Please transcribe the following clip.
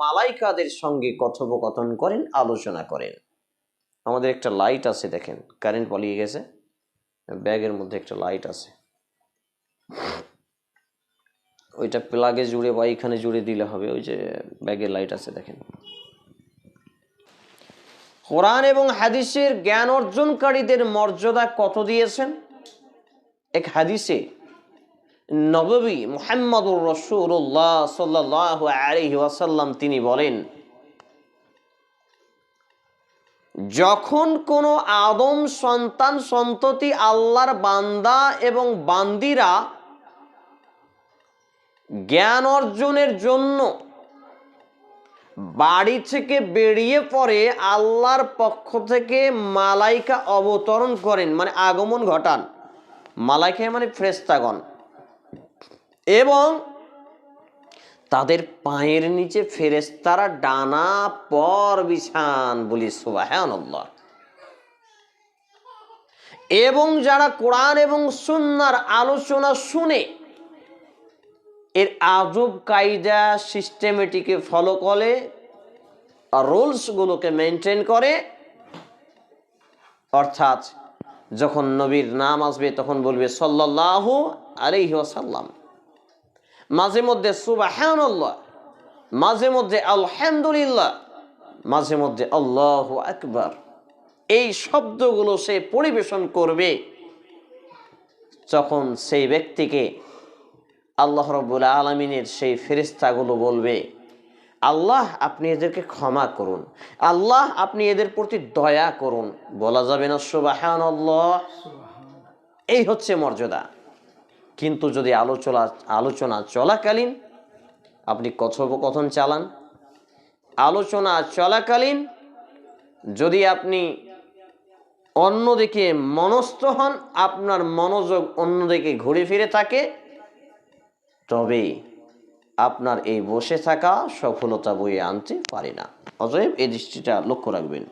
মালাইকাদের সঙ্গে কথোপকথন করেন, আলোচনা করেন। আমাদের একটা লাইট আছে, দেখেন। কারেন্ট পালিয়ে গেছে। ব্যাগের মধ্যে একটা লাইট আছে। ওইটা প্লাগে জুড়ে বা এখানে জুড়ে দিলে হবে। ওই যে ব্যাগের লাইট আছে, দেখেন। কোরআন এবং হাদিসের জ্ঞান অর্জনকারীদের মর্যাদা কত দিয়েছেন? এক হাদিসে নববী মুহাম্মদুর রসুল্লাহ সাল্লাহ আলহি ওয়াসাল্লাম তিনি বলেন, যখন কোনো আদম সন্তান সন্ততি আল্লাহর বান্দা এবং বান্দিরা জ্ঞান অর্জনের জন্য বাড়ি থেকে বেরিয়ে পড়ে আল্লাহর পক্ষ থেকে মালাইকা অবতরণ করেন মানে আগমন ঘটান। মালাইকা মানে ফ্রেস্তাগণ। এবং তাদের পায়ের নিচে ফেরেস্তারা ডানা, পর, বিছান বলি সুবাহান এবং যারা কোরআন এবং সুন্নার আলোচনা শুনে, এর আজব কায়দা সিস্টেমেটিকে ফলো করে রুলসগুলোকে মেনটেন করে, অর্থাৎ যখন নবীর নাম আসবে তখন বলবে সাল্লাহ আলাইহি ওয়াসাল্লাম। মাঝে মধ্যে সুবাহান্লাহ মাঝে মধ্যে আলহামদুলিল্লাহ মাঝে মধ্যে আল্লাহ আকবার। এই শব্দগুলো সে পরিবেশন করবে যখন সেই ব্যক্তিকে আল্লাহ রব্বুল আলমিনের সেই ফেরিস্তাগুলো বলবে, আল্লাহ, আপনি এদেরকে ক্ষমা করুন। আল্লাহ, আপনি এদের প্রতি দয়া করুন। বলা যাবে না সুবাহান এই হচ্ছে মর্যাদা। কিন্তু যদি আলোচনা আলোচনা চলাকালীন, আপনি কথোপকথন চালান। আলোচনা চলাকালীন যদি আপনি অন্যদিকে মনস্থ হন, আপনার মনোযোগ অন্যদিকে ঘুরে ফিরে থাকে, তবে আপনার এই বসে থাকা সফলতা বয়ে আনতে পারে না। অতএব এই দৃষ্টিটা লক্ষ্য রাখবেন।